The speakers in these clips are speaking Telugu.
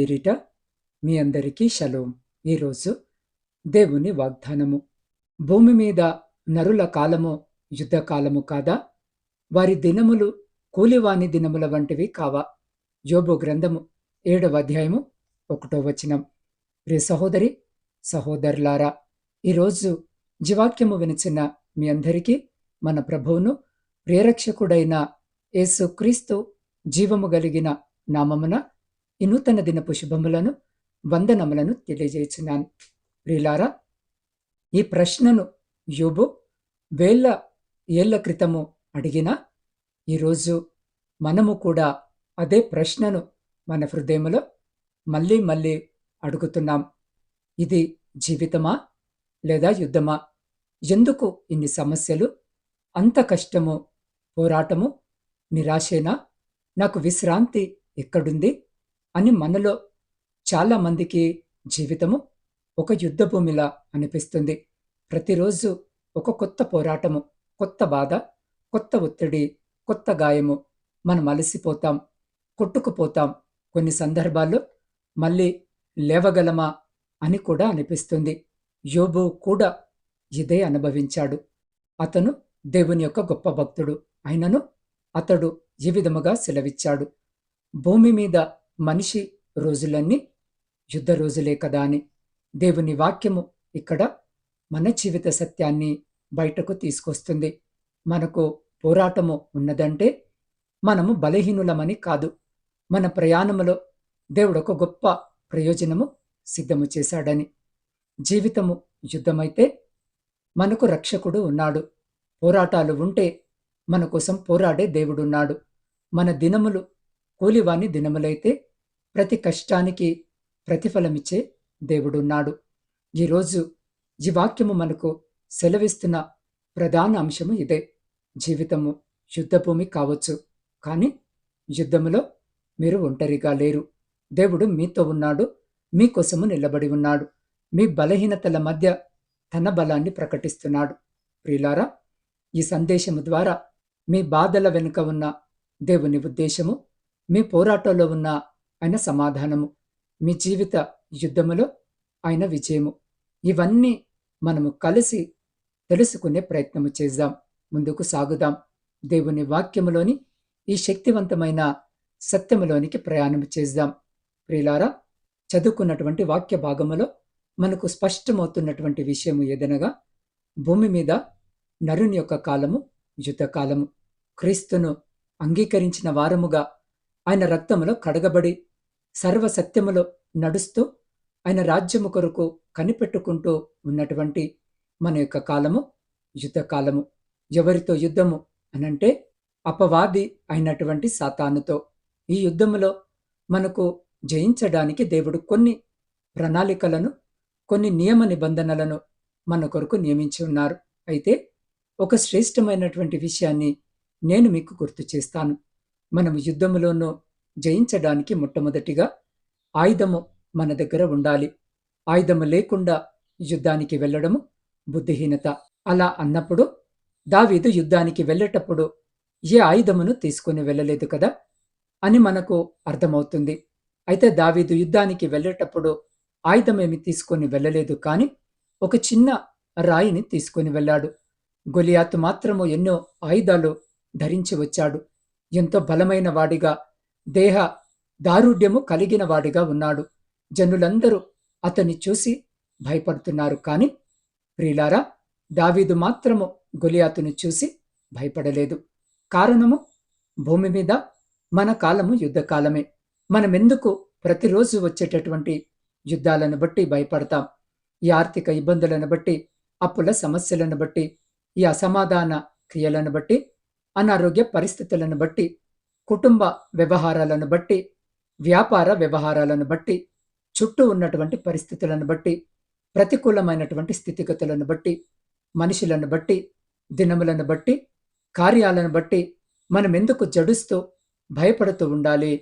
పేరిట మీ అందరికీ షలోం. ఈరోజు దేవుని వాగ్దానము. భూమి మీద నరుల కాలము యుద్ధకాలము కాదా? వారి దినములు కూలివాని దినముల వంటివి కావా? యోబు గ్రంథము ఏడవ అధ్యాయము ఒకటో వచనం. ప్రియ సహోదరి సహోదరులారా ఈరోజు జీవాక్యము వినిచిన మీ అందరికీ మన ప్రభువును ప్రేరక్షకుడైన యేసుక్రీస్తు జీవము కలిగిన నామమున ఈ నూతన దినపు శుభములను వందనములను తెలియజేస్తున్నాను. ప్రియులారా ఈ ప్రశ్నను యోబు వేల ఏళ్ళ క్రితము అడిగినా ఈరోజు మనము కూడా అదే ప్రశ్నను మన హృదయములో మళ్ళీ మళ్ళీ అడుగుతున్నాం. ఇది జీవితమా లేదా యుద్ధమా? ఎందుకు ఇన్ని సమస్యలు? అంత కష్టము పోరాటము నిరాశేనా? నాకు విశ్రాంతి ఎక్కడుంది? అని మనలో చాలామందికి జీవితము ఒక యుద్ధభూమిలా అనిపిస్తుంది. ప్రతిరోజు ఒక కొత్త పోరాటము కొత్త బాధ కొత్త ఒత్తిడి కొత్త గాయము. మనం అలసిపోతాం కొట్టుకుపోతాం. కొన్ని సందర్భాల్లో మళ్ళీ లేవగలమా అని కూడా అనిపిస్తుంది. యోబు కూడా ఇదే అనుభవించాడు. అతను దేవుని యొక్క గొప్ప భక్తుడు. అయినను అతడు ఈ విధముగా సెలవిచ్చాడు. భూమి మీద మనిషి రోజులన్నీ యుద్ధ రోజులే కదా అని దేవుని వాక్యము ఇక్కడ మన జీవిత సత్యాన్ని బయటకు తీసుకొస్తుంది. మనకు పోరాటము ఉన్నదంటే మనము బలహీనులమని కాదు. మన ప్రయాణములో దేవుడు ఒక గొప్ప ప్రయోజనము సిద్ధము చేశాడని. జీవితము యుద్ధమైతే మనకు రక్షకుడు ఉన్నాడు. పోరాటాలు ఉంటే మన కోసం పోరాడే దేవుడున్నాడు. మన దినములు కూలివాని దినములైతే ప్రతి కష్టానికి ప్రతిఫలమిచ్చే దేవుడున్నాడు. ఈరోజు ఈ వాక్యము మనకు సెలవిస్తున్న ప్రధాన అంశము ఇదే. జీవితము యుద్ధభూమి కావచ్చు కానీ యుద్ధములో మీరు ఒంటరిగా లేరు. దేవుడు మీతో ఉన్నాడు మీకోసము నిలబడి ఉన్నాడు. మీ బలహీనతల మధ్య తన బలాన్ని ప్రకటిస్తున్నాడు. ప్రియులారా ఈ సందేశము ద్వారా మీ బాధల వెనుక ఉన్న దేవుని ఉద్దేశము మీ పోరాటంలో ఉన్న ఆయన సమాధానము. మీ జీవిత యుద్ధములో ఆయన విజయము. ఇవన్నీ మనము కలిసి తెలుసుకునే ప్రయత్నము చేద్దాం. ముందుకు సాగుదాం. దేవుని వాక్యములోని ఈ శక్తివంతమైన సత్యములోనికి ప్రయాణం చేద్దాం. ప్రియులారా చదువుకున్నటువంటి వాక్య భాగములో మనకు స్పష్టమవుతున్నటువంటి విషయము ఏదనగా భూమి మీద నరుని యొక్క కాలము యుద్ధకాలము క్రీస్తును అంగీకరించిన వారముగా ఆయన రక్తములో కడగబడి సర్వసత్యములో నడుస్తూ ఆయన రాజ్యము కొరకు కనిపెట్టుకుంటూ ఉన్నటువంటి మన యొక్క కాలము యుద్ధకాలము ఎవరితో యుద్ధము అనంటే అపవాది అయినటువంటి సాతానుతో. ఈ యుద్ధములో మనకు జయించడానికి దేవుడు కొన్ని ప్రణాళికలను కొన్ని నియమ నిబంధనలను మన కొరకు నియమించి ఉన్నారు. అయితే ఒక శ్రేష్టమైనటువంటి విషయాన్ని నేను మీకు గుర్తు చేస్తాను. మనము యుద్ధములోనూ జయించడానికి మొట్టమొదటిగా ఆయుధము మన దగ్గర ఉండాలి. ఆయుధము లేకుండా యుద్ధానికి వెళ్ళడము బుద్ధిహీనత. అలా అన్నప్పుడు దావీదు యుద్ధానికి వెళ్ళేటప్పుడు ఏ ఆయుధమును తీసుకుని వెళ్ళలేదు కదా అని మనకు అర్థమవుతుంది. అయితే దావీదు యుద్ధానికి వెళ్ళేటప్పుడు ఆయుధమేమి తీసుకొని వెళ్ళలేదు కానీ ఒక చిన్న రాయిని తీసుకొని వెళ్ళాడు. గొలియాతు మాత్రము ఎన్నో ఆయుధాలు ధరించి వచ్చాడు. ఎంతో బలమైన వాడిగా దేహ దారుఢ్యము కలిగిన వాడిగా ఉన్నాడు. జనులందరూ అతన్ని చూసి భయపడుతున్నారు కాని ప్రియులారా దావీదు మాత్రము గొలియాతును చూసి భయపడలేదు. కారణము భూమి మీద మన కాలము యుద్ధకాలమే. మనమెందుకు ప్రతిరోజు వచ్చేటటువంటి యుద్ధాలను బట్టి భయపడతాం? ఈ ఆర్థిక ఇబ్బందులను బట్టి అప్పుల సమస్యలను బట్టి ఈ అసమాధాన క్రియలను బట్టి అనారోగ్య పరిస్థితులను బట్టి కుటుంబ వ్యవహారాలను బట్టి వ్యాపార వ్యవహారాలను బట్టి చుట్టూ ఉన్నటువంటి పరిస్థితులను బట్టి ప్రతికూలమైనటువంటి స్థితిగతులను బట్టి మనుషులను బట్టి దినములను బట్టి కార్యాలను బట్టి మనం ఎందుకు జడుస్తూ భయపడుతూ ఉండాలి?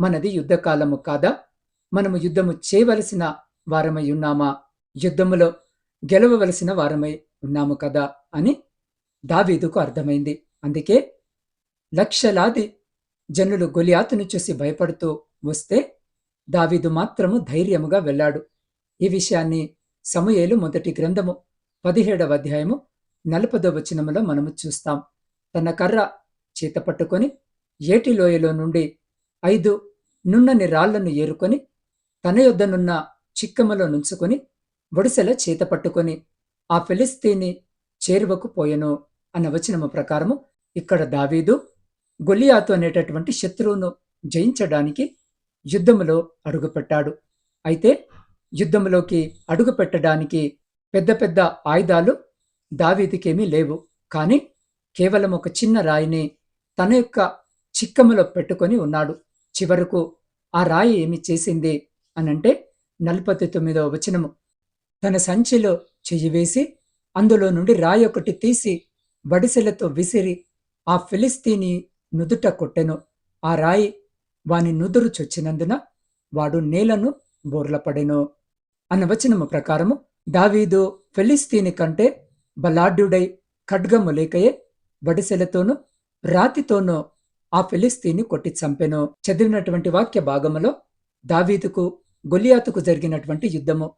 మనది యుద్ధకాలము కాదా? మనము యుద్ధము చేయవలసిన వారమై ఉన్నామా? యుద్ధములో గెలవవలసిన వారమై ఉన్నాము కదా అని దావీదుకు అర్థమైంది. అందుకే లక్షలాది జనులు గొలియాతును చూసి భయపడుతూ వస్తే దావీదు మాత్రము ధైర్యముగా వెళ్ళాడు. ఈ విషయాన్ని సమయేలు మొదటి గ్రంథము పదిహేడవ అధ్యాయము నలపదో వచనములో మనము చూస్తాం. తన కర్ర చేత పట్టుకొని ఏటి లోయలో నుండి ఐదు నున్నని రాళ్ళను ఏరుకొని తన యొద్దనున్న చిక్కమలో నుంచుకొని వడిసెల చేత పట్టుకొని ఆ ఫిలిస్తీని చేరువకు పోయెను అన్న వచనము ప్రకారము ఇక్కడ దావీదు గొలియాతు అనేటటువంటి శత్రువును జయించడానికి యుద్ధములో అడుగుపెట్టాడు. అయితే యుద్ధంలోకి అడుగుపెట్టడానికి పెద్ద పెద్ద ఆయుధాలు దావీదికేమీ లేవు. కానీ కేవలం ఒక చిన్న రాయిని తన యొక్క చిక్కములో పెట్టుకొని ఉన్నాడు. చివరకు ఆ రాయి ఏమి చేసింది అనంటే నలభై తొమ్మిదవ వచనము. తన సంచిలో చెయ్యి వేసి అందులో నుండి రాయి ఒకటి తీసి వడిసెలతో విసిరి ఆ ఫిలిస్తీని నుదుట కొట్టెను. ఆ రాయి వాని నుదురు చొచ్చినందున వాడు నేలను బోర్లపడెను. అన్న వచనము ప్రకారము దావీదు ఫెలిస్తీని కంటే బలాఢ్యుడై ఖడ్గము లేకయే వడిసెలతోనూ రాతితోనూ ఆ ఫిలిస్తీని కొట్టి చంపెను. చదివినటువంటి వాక్య భాగములో దావీదుకు గొలియాతుకు జరిగినటువంటి యుద్ధము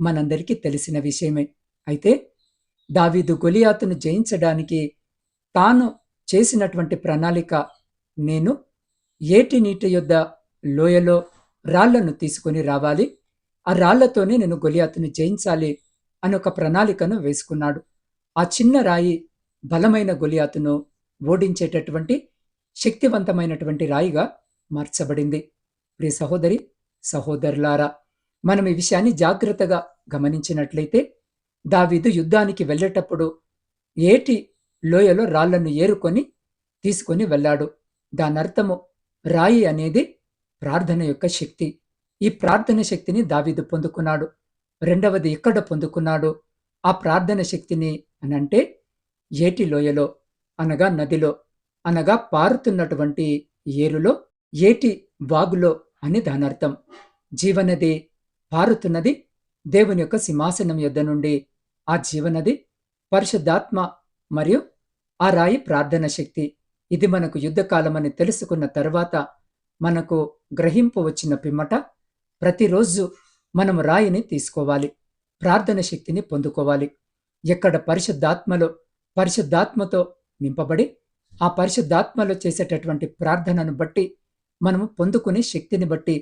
మనందరికీ తెలిసిన విషయమే. అయితే దావీదు గొలియాతును జయించడానికి తాను చేసినటువంటి ప్రణాళిక నేను ఏటి నీటి యొద్ద లోయలో రాళ్ళను తీసుకొని రావాలి. ఆ రాళ్ళతోనే నేను గొలియాతును జయించాలి అని ఒక ప్రణాళికను వేసుకున్నాడు. ఆ చిన్న రాయి బలమైన గొలియాతును ఓడించేటటువంటి శక్తివంతమైనటువంటి రాయిగా మార్చబడింది. ప్రియ సహోదరి సహోదరులారా మనం ఈ విషయాన్ని జాగ్రత్తగా గమనించినట్లయితే దావీదు యుద్ధానికి వెళ్ళేటప్పుడు ఏటి లోయలో రాళ్ళను ఏరుకొని తీసుకొని వెళ్ళాడు. దానర్థము రాయి అనేది ప్రార్థన యొక్క శక్తి. ఈ ప్రార్థన శక్తిని దావీదు పొందుకున్నాడు. రెండవది ఎక్కడ పొందుకున్నాడు? ఆ ప్రార్థన శక్తిని అనంటే ఏటి లోయలో అనగా నదిలో అనగా పారుతున్నటువంటి ఏరులో ఏటి వాగులో అని దానర్థం. జీవనది పారుతున్నది దేవుని యొక్క సింహాసనం యొద్ద నుండి. ఆ జీవనది పరిశుద్ధాత్మ మరియు ఆ రాయి ప్రార్థన శక్తి. ఇది మనకు యుద్ధకాలమని తెలుసుకున్న తర్వాత మనకు గ్రహింపు వచ్చిన పిమ్మట ప్రతిరోజు మనం రాయిని తీసుకోవాలి. ప్రార్థన శక్తిని పొందుకోవాలి. ఎక్కడ పరిశుద్ధాత్మలో పరిశుద్ధాత్మతో నింపబడి ఆ పరిశుద్ధాత్మలో చేసేటటువంటి ప్రార్థనను బట్టి మనము పొందుకునే శక్తిని బట్టి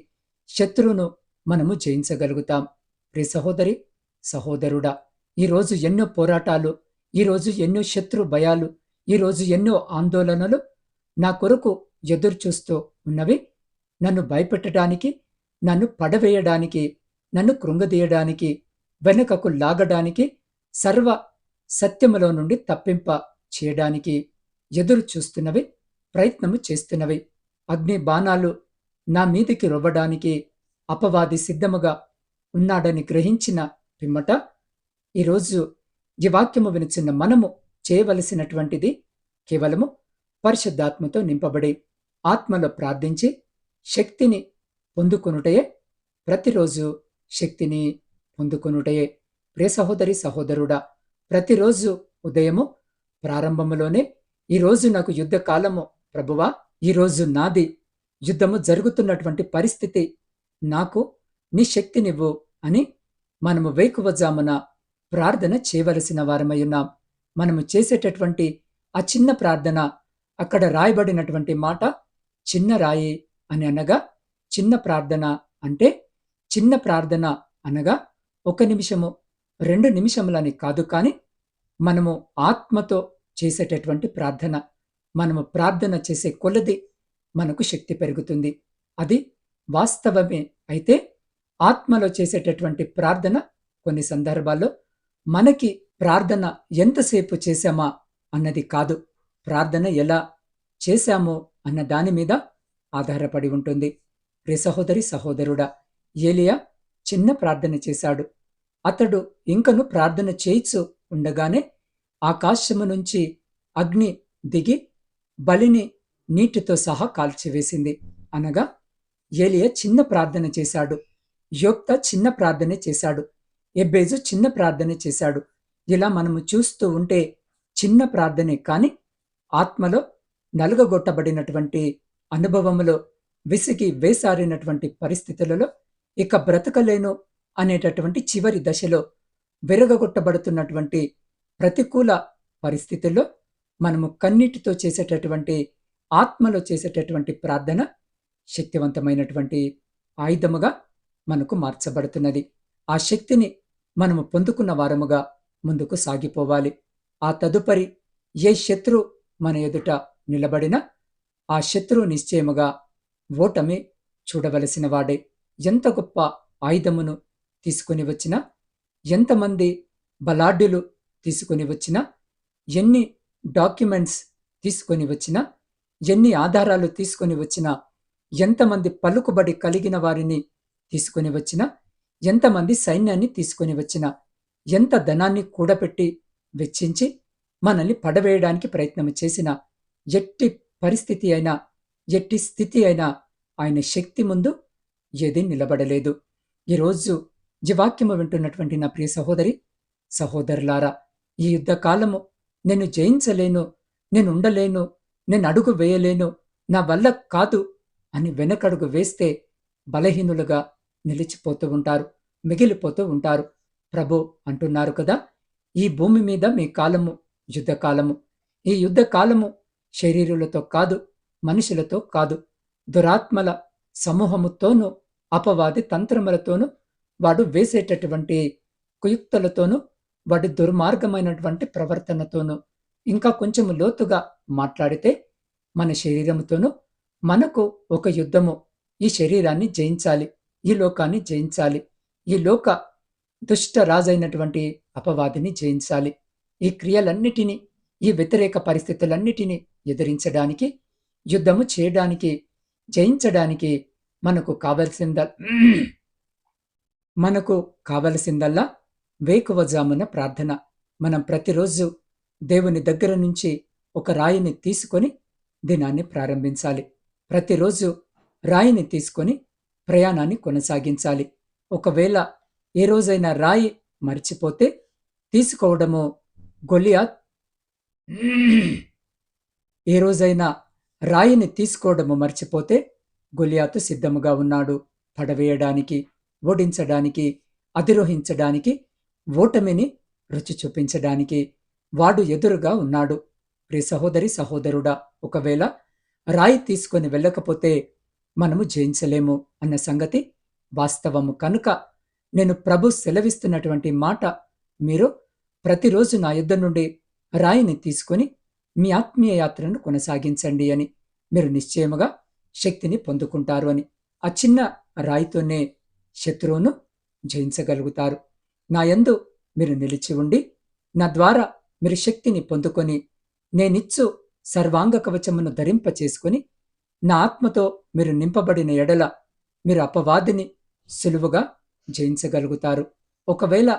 శత్రువును మనము జయించగలుగుతాం. ప్రి సహోదరి సహోదరుడా ఈరోజు ఎన్నో పోరాటాలు ఈరోజు ఎన్నో శత్రు భయాలు ఈరోజు ఎన్నో ఆందోళనలు నా కొరకు ఎదురు చూస్తూ ఉన్నవి. నన్ను భయపెట్టడానికి నన్ను పడవేయడానికి నన్ను కృంగదీయడానికి వెనుకకు లాగడానికి సర్వ సత్యములో నుండి తప్పింప చేయడానికి ఎదురు చూస్తున్నవి ప్రయత్నము చేస్తున్నవి. అగ్ని బాణాలు నా మీదికి రొవ్వడానికి అపవాది సిద్ధముగా ఉన్నాడని గ్రహించిన పిమ్మట ఈరోజు ఈ వాక్యము వినిచిన మనము చేయవలసినటువంటిది కేవలము పరిశుద్ధాత్మతో నింపబడి ఆత్మలో ప్రార్థించి శక్తిని పొందుకొనుటయే. ప్రతిరోజు శక్తిని పొందుకొనుటయే. ప్రే సహోదరి సహోదరుడా ప్రతిరోజు ఉదయము ప్రారంభములోనే ఈరోజు నాకు యుద్ధ కాలము ప్రభువా. ఈరోజు నాది యుద్ధము జరుగుతున్నటువంటి పరిస్థితి నాకు నీ శక్తినివ్వు అని మనము వేకువజామున ప్రార్థన చేయవలసిన వారమై ఉన్నాం. మనము చేసేటటువంటి ఆ చిన్న ప్రార్థన అక్కడ రాయబడినటువంటి మాట చిన్న రాయి అని అనగా చిన్న ప్రార్థన అంటే చిన్న ప్రార్థన అనగా ఒక నిమిషము రెండు నిమిషములని కాదు కానీ మనము ఆత్మతో చేసేటటువంటి ప్రార్థన. మనము ప్రార్థన చేసే కొలది మనకు శక్తి పెరుగుతుంది. అది వాస్తవమే. అయితే ఆత్మలో చేసేటటువంటి ప్రార్థన కొన్ని సందర్భాల్లో మనకి ప్రార్థన ఎంతసేపు చేశామా అన్నది కాదు. ప్రార్థన ఎలా చేశామో అన్న దాని మీద ఆధారపడి ఉంటుంది. రే సహోదరి సహోదరుడా ఏలియా చిన్న ప్రార్థన చేశాడు. అతడు ఇంకను ప్రార్థన చేయిచు ఉండగానే ఆకాశము నుంచి అగ్ని దిగి బలిని నీటితో సహా కాల్చివేసింది. అనగా ఏలియా చిన్న ప్రార్థన చేశాడు. యోక్త చిన్న ప్రార్థన చేశాడు. ఎబ్బేజు చిన్న ప్రార్థన చేశాడు. ఇలా మనము చూస్తూ ఉంటే చిన్న ప్రార్థనే కాని ఆత్మలో నలుగగొట్టబడినటువంటి అనుభవములో విసిగి వేసారినటువంటి పరిస్థితులలో ఇక బ్రతకలేను అనేటటువంటి చివరి దశలో విరగగొట్టబడుతున్నటువంటి ప్రతికూల పరిస్థితుల్లో మనము కన్నీటితో చేసేటటువంటి ఆత్మలో చేసేటటువంటి ప్రార్థన శక్తివంతమైనటువంటి ఆయుధముగా మనకు మార్చబడుతున్నది. ఆ శక్తిని మనము పొందుకున్న వారముగా ముందుకు సాగిపోవాలి. ఆ తదుపరి ఏ శత్రు మన ఎదుట నిలబడినా ఆ శత్రువు నిశ్చయముగా ఓటమి చూడవలసిన వాడే. ఎంత గొప్ప ఆయుధమును తీసుకుని వచ్చినా ఎంతమంది బలాఢ్యులు తీసుకుని వచ్చినా ఎన్ని డాక్యుమెంట్స్ తీసుకొని వచ్చినా ఎన్ని ఆధారాలు తీసుకొని వచ్చినా ఎంతమంది పలుకుబడి కలిగిన వారిని తీసుకొని వచ్చినా ఎంతమంది సైన్యాన్ని తీసుకొని వచ్చినా ఎంత ధనాన్ని కూడపెట్టి వెచ్చించి మనల్ని పడవేయడానికి ప్రయత్నం చేసిన ఎట్టి పరిస్థితి అయినా ఎట్టి స్థితి అయినా ఆయన శక్తి ముందు ఏది నిలబడలేదు. ఈరోజు జీవాక్యము వింటున్నటువంటి నా ప్రియ సహోదరి సహోదరులారా ఈ యుద్ధ కాలము నేను జయించలేను నేను ఉండలేను నేను అడుగు వేయలేను నా వల్ల కాదు అని వెనకడుగు వేస్తే బలహీనులుగా నిలిచిపోతూ ఉంటారు మిగిలిపోతూ ఉంటారు. ప్రభు అంటున్నారు కదా ఈ భూమి మీద మీ కాలము యుద్ధకాలము. ఈ యుద్ధ కాలము శరీరులతో కాదు మనుషులతో కాదు. దురాత్మల సమూహముతోనూ అపవాది తంత్రములతోనూ వాడు వేసేటటువంటి కుయుక్తులతోనూ వాడి దుర్మార్గమైనటువంటి ప్రవర్తనతోనూ ఇంకా కొంచెం లోతుగా మాట్లాడితే మన శరీరముతోనూ మనకు ఒక యుద్ధము. ఈ శరీరాన్ని జయించాలి ఈ లోకాన్ని జయించాలి ఈ లోక దుష్ట రాజైనటువంటి అపవాదిని జయించాలి. ఈ క్రియలన్నిటినీ ఈ వ్యతిరేక పరిస్థితులన్నిటినీ ఎదిరించడానికి యుద్ధము చేయడానికి జయించడానికి మనకు కావలసింద మనకు కావలసిందల్లా వేకువజామున ప్రార్థన. మనం ప్రతిరోజు దేవుని దగ్గర నుంచి ఒక రాయిని తీసుకొని దినాన్ని ప్రారంభించాలి. ప్రతిరోజు రాయిని తీసుకొని ప్రయాణాన్ని కొనసాగించాలి. ఒకవేళ ఏ రోజైనా రాయి మర్చిపోతే తీసుకోవడము గొలియాత్. ఏ రోజైనా రాయిని తీసుకోవడము మర్చిపోతే గొలియాతు సిద్ధముగా ఉన్నాడు. పడవేయడానికి ఓడించడానికి అధిరోహించడానికి ఓటమిని రుచి చూపించడానికి వాడు ఎదురుగా ఉన్నాడు. ప్రి సహోదరి సహోదరుడా ఒకవేళ రాయి తీసుకొని వెళ్ళకపోతే మనము జయించలేము అన్న సంగతి వాస్తవము. కనుక నేను ప్రభు సెలవిస్తున్నటువంటి మాట మీరు ప్రతిరోజు నా యుద్ధ నుండి రాయిని తీసుకొని మీ ఆత్మీయ యాత్రను కొనసాగించండి అని మీరు నిశ్చయముగా శక్తిని పొందుకుంటారు అని ఆ చిన్న రాయితోనే శత్రువును జయించగలుగుతారు. నా యందు మీరు నిలిచి ఉండి నా ద్వారా మీరు శక్తిని పొందుకొని నేనిచ్చు సర్వాంగ కవచమును ధరింప చేసుకుని నా ఆత్మతో మీరు నింపబడిన ఎడల మీరు అపవాదిని సులువుగా జయించగలుగుతారు. ఒకవేళ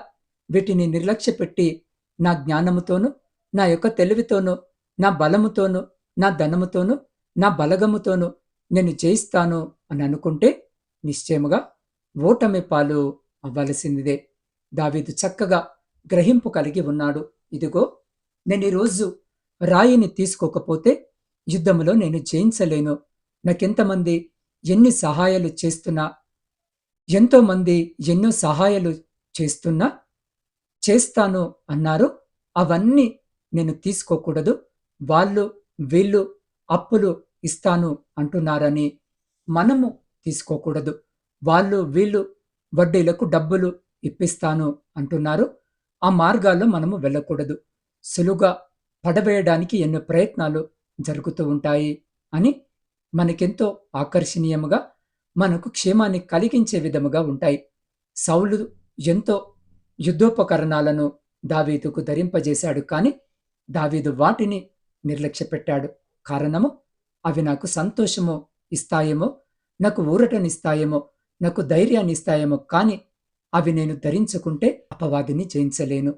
వీటిని నిర్లక్ష్యపెట్టి నా జ్ఞానముతోనూ నా యొక్క తెలివితోనూ నా బలముతోనూ నా ధనముతోనూ నా బలగముతోనూ నేను జయిస్తాను అని అనుకుంటే నిశ్చయముగా ఓటమి పాలు అవ్వాల్సిందే దావీదు చక్కగా గ్రహింపు కలిగి ఉన్నాడు. ఇదిగో నేను ఈరోజు రాయిని తీసుకోకపోతే యుద్ధములో నేను జయించలేను. నాకెంతమంది ఎన్ని సహాయాలు చేస్తున్నా ఎంతోమంది ఎన్నో సహాయాలు చేస్తున్నా చేస్తాను అన్నారు. అవన్నీ నేను తీసుకోకూడదు. వాళ్ళు వీళ్ళు అప్పులు ఇస్తాను అంటున్నారని మనము తీసుకోకూడదు. వాళ్ళు వీళ్ళు వడ్డీలకు డబ్బులు ఇప్పిస్తాను అంటున్నారు. ఆ మార్గాల్లో మనము వెళ్ళకూడదు. సులువుగా పడవేయడానికి ఎన్నో ప్రయత్నాలు జరుగుతూ ఉంటాయి అని మనకెంతో ఆకర్షణీయముగా మనకు క్షేమాన్ని కలిగించే విధముగా ఉంటాయి. సౌలు ఎంతో యుద్ధోపకరణాలను దావీదుకు ధరింపజేశాడు. కాని దావీదు వాటిని నిర్లక్ష్యపెట్టాడు. కారణము అవి నాకు సంతోషము ఇస్తాయేమో నాకు ఊరటనిస్తాయేమో నాకు ధైర్యాన్ని ఇస్తాయేమో కాని అవి నేను ధరించుకుంటే అపవాదిని జయించలేను.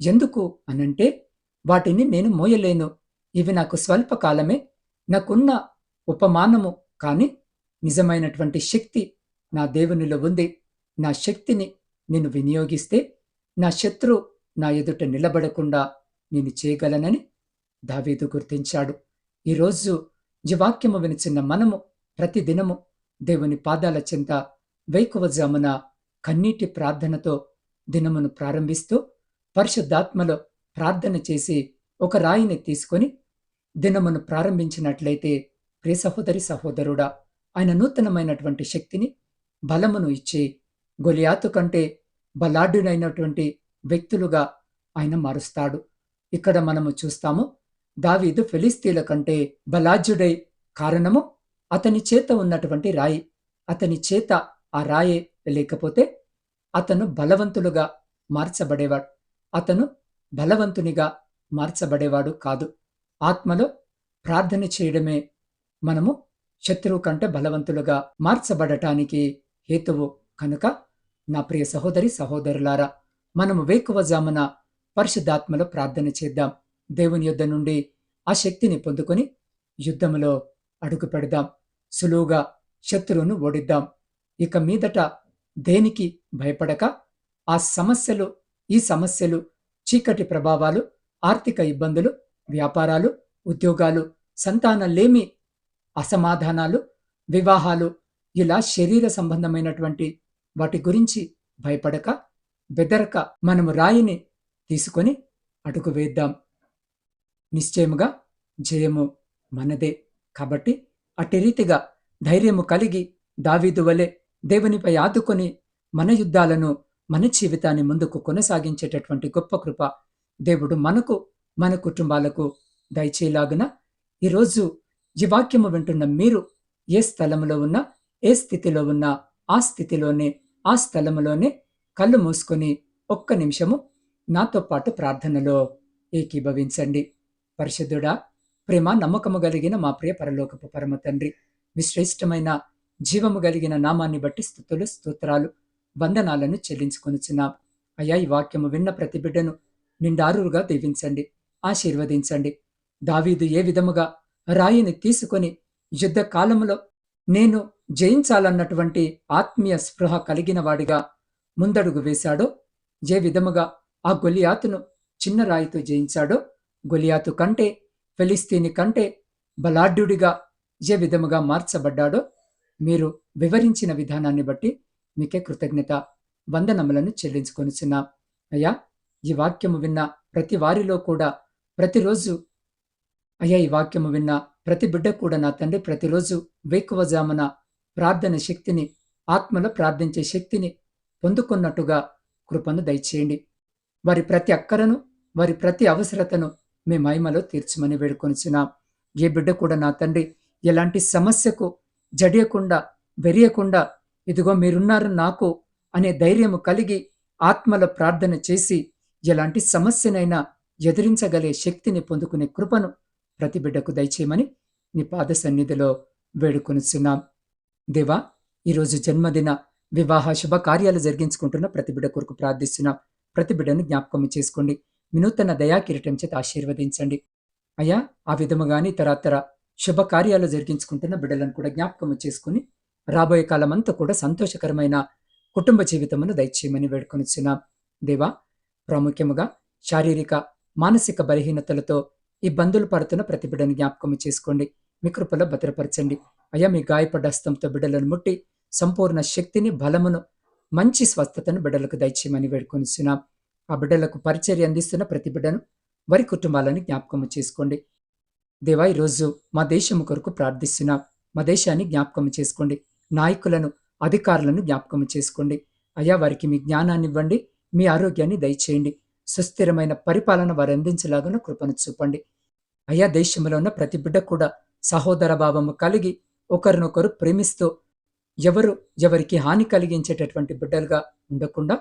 ఎందుకు అనంటే వాటిని నేను మోయలేను. ఇవి నాకు స్వల్పకాలమే నాకున్న ఉపమానము కానీ నిజమైనటువంటి శక్తి నా దేవునిలో ఉంది. నా శక్తిని నేను వినియోగిస్తే నా శత్రు నా ఎదుట నిలబడకుండా నేను చేయగలనని దావీదు గుర్తించాడు. ఈరోజు జీవాక్యము వినిచిన మనము ప్రతిదినము దేవుని పాదాల చింత వైకువజామున కన్నీటి ప్రార్థనతో దినమును ప్రారంభిస్తూ పరిశుద్ధాత్మలో ప్రార్థన చేసి ఒక రాయిని తీసుకొని దినమును ప్రారంభించినట్లయితే ప్రియ సహోదరి సహోదరుడా ఆయన నూతనమైనటువంటి శక్తిని బలమును ఇచ్చి గొలియాతు కంటే బలాఢ్యుడైనటువంటి వ్యక్తులుగా ఆయన మారుస్తాడు. ఇక్కడ మనము చూస్తాము దావీదు ఫిలిస్తీన్ల కంటే బలాజ్యుడై కారణము అతని చేత ఉన్నటువంటి రాయి. అతని చేత ఆ రాయే లేకపోతే అతను బలవంతులుగా మార్చబడేవాడు. అతను బలవంతునిగా మార్చబడేవాడు కాదు. ఆత్మలో ప్రార్థన చేయడమే మనము శత్రువు కంటే బలవంతులుగా మార్చబడటానికి హేతువు. కనుక నా ప్రియ సహోదరి సహోదరులారా మనము వేకువజామున పరిశుద్ధాత్మలో ప్రార్థన చేద్దాం. దేవుని యుద్ధ నుండి ఆ శక్తిని పొందుకొని యుద్ధములో అడుగు పెడదాం. సులువుగా శత్రువును ఓడిద్దాం. ఇక మీదట దేనికి భయపడక ఆ సమస్యలు ఈ సమస్యలు చీకటి ప్రభావాలు ఆర్థిక ఇబ్బందులు వ్యాపారాలు ఉద్యోగాలు సంతానలేమి అసమాధానాలు వివాహాలు ఇలా శరీర సంబంధమైనటువంటి వాటి గురించి భయపడక బెదరక మనము రాయిని తీసుకొని అడుగు వేద్దాం. నిశ్చయముగా జయము మనదే. కాబట్టి అట్టి రీతిగా ధైర్యము కలిగి దావీదు వలె దేవునిపై ఆదుకొని మన యుద్ధాలను మన జీవితాన్ని ముందుకు కొనసాగించేటటువంటి గొప్ప కృప దేవుడు మనకు మన కుటుంబాలకు దయచేలాగున ఈరోజు ఈ వాక్యము వింటున్న మీరు ఏ స్థలంలో ఉన్నా ఏ స్థితిలో ఉన్నా ఆ స్థితిలోనే ఆ స్థలములోనే కళ్ళు మూసుకొని ఒక్క నిమిషము నాతో పాటు ప్రార్థనలో ఏకీభవించండి. పరిశుద్ధుడా ప్రేమ నమ్మకము కలిగిన మా ప్రియ పరలోకపు పరమ తండ్రి మీ శ్రేష్టమైన జీవము కలిగిన నామాన్ని బట్టి స్థుతులు స్తోత్రాలు వందనాలను చెల్లించుకొనుచున్నాం. అయ్యా ఈ వాక్యము విన్న ప్రతి బిడ్డను నిండారుగా దీవించండి ఆశీర్వదించండి. దావీదు ఏ విధముగా రాయిని తీసుకొని యుద్ధ కాలములో నేను జయించాలన్నటువంటి ఆత్మీయ స్పృహ కలిగిన వాడిగా ముందడుగు వేశాడో ఏ విధముగా ఆ గొలియాతును చిన్న రాయితో జయించాడో గొలియాతు కంటే ఫెలిస్తీని కంటే బలాఢ్యుడిగా ఏ విధముగా మార్చబడ్డాడో మీరు వివరించిన విధానాన్ని బట్టి మీకే కృతజ్ఞత వందనములను చెల్లించుకొనిచున్నాం. అయ్యా ఈ వాక్యము విన్న ప్రతి వారిలో కూడా ప్రతిరోజు అయ్యా ఈ వాక్యము విన్న ప్రతి బిడ్డ కూడా నా తండ్రి ప్రతిరోజు వేకువజామున ప్రార్థన శక్తిని ఆత్మలో ప్రార్థించే శక్తిని పొందుకున్నట్టుగా కృపను దయచేయండి. వారి ప్రతి అక్కరను వారి ప్రతి అవసరతను మీ మహిమలో తీర్చమని వేడుకొనిచున్నాం. ఏ బిడ్డ కూడా నా తండ్రి ఎలాంటి సమస్యకు జడియకుండా వెరియకుండా ఇదిగో మీరున్నారు నాకు అనే ధైర్యము కలిగి ఆత్మల ప్రార్థన చేసి ఎలాంటి సమస్యనైనా ఎదిరించగలే శక్తిని పొందుకునే కృపను ప్రతి బిడ్డకు దయచేయమని నీ పాద సన్నిధిలో వేడుకొనిచున్నాం. దేవా ఈరోజు జన్మదిన వివాహ శుభకార్యాలు జరిగించుకుంటున్న ప్రతి బిడ్డ కొరకు ప్రార్థిస్తున్నాం. ప్రతి బిడ్డను జ్ఞాపకం చేసుకోండి. వినూతన దయా కిరీటం చేత ఆశీర్వదించండి. అయ్యా ఆ విధముగాని తరతర శుభకార్యాలు జరిగించుకుంటున్న బిడ్డలను కూడా జ్ఞాపకం చేసుకుని రాబోయే కాలమంతా కూడా సంతోషకరమైన కుటుంబ జీవితమును దయచేయమని వేడుకొనిచ్చున్నాం దేవా ప్రాముఖ్యముగా శారీరక మానసిక బలహీనతలతో ఇబ్బందులు పడుతున్న ప్రతి బిడ్డను జ్ఞాపకం చేసుకోండి. మీ కృపలో భద్రపరచండి. అయ్యా మీ గాయపడ్డ హస్తంతో బిడ్డలను ముట్టి సంపూర్ణ శక్తిని బలమును మంచి స్వస్థతను బిడ్డలకు దయచేయమని వేడుకొనిస్తున్నాం ఆ బిడ్డలకు పరిచర్య అందిస్తున్న ప్రతి బిడ్డను వారి కుటుంబాలను జ్ఞాపకం చేసుకోండి. దేవా ఈరోజు మా దేశం కొరకు ప్రార్థిస్తున్నాం. మా దేశాన్ని జ్ఞాపకం చేసుకోండి. నాయకులను అధికారులను జ్ఞాపకం చేసుకోండి. అయ్యా వారికి మీ జ్ఞానాన్ని ఇవ్వండి. మీ ఆరోగ్యాన్ని దయచేయండి. సుస్థిరమైన పరిపాలన వారు అందించలాగున కృపను చూపండి. అయ్యా దేశంలో ఉన్న ప్రతి బిడ్డ కూడా సహోదర భావము కలిగి ఒకరినొకరు ప్రేమిస్తూ ఎవరు ఎవరికి హాని కలిగించేటటువంటి బిడ్డలుగా ఉండకుండా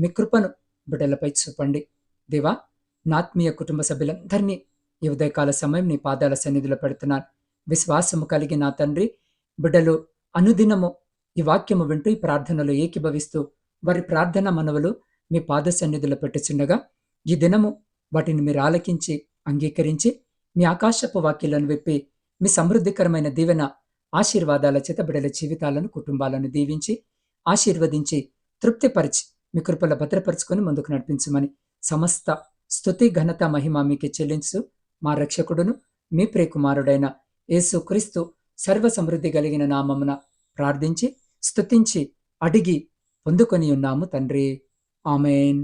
మీ కృపను బిడ్డలపై చూపండి. దేవా నాత్మీయ కుటుంబ సభ్యులందరినీ ఈ ఉదయకాల సమయం నీ పాదాల సన్నిధిలో పెడుతున్నాను. విశ్వాసము కలిగి నా తండ్రి బిడ్డలు అనుదినము ఈ వాక్యము వింటూ ఈ ప్రార్థనలో ఏకీభవిస్తూ వారి ప్రార్థన మనవులు మీ పాద సన్నిధిలో పెట్టుచుండగా ఈ దినము వాటిని మీరు ఆలకించి అంగీకరించి మీ ఆకాశపు వాక్యాలను విప్పి మీ సమృద్ధికరమైన దీవెన ఆశీర్వాదాల చేత బిడల జీవితాలను కుటుంబాలను దీవించి ఆశీర్వదించి తృప్తిపరిచి మీ కృపల భద్రపరుచుకొని ముందుకు నడిపించమని సమస్త స్తుతి ఘనత మహిమ మీకే చెల్లించు మా రక్షకుడును మీ ప్రియకుమారుడైన యేసు క్రీస్తు సర్వ సమృద్ధి కలిగిన నామమున ప్రార్థించి స్తుతించి అడిగి పొందుకొని ఉన్నాము తండ్రి. Amen.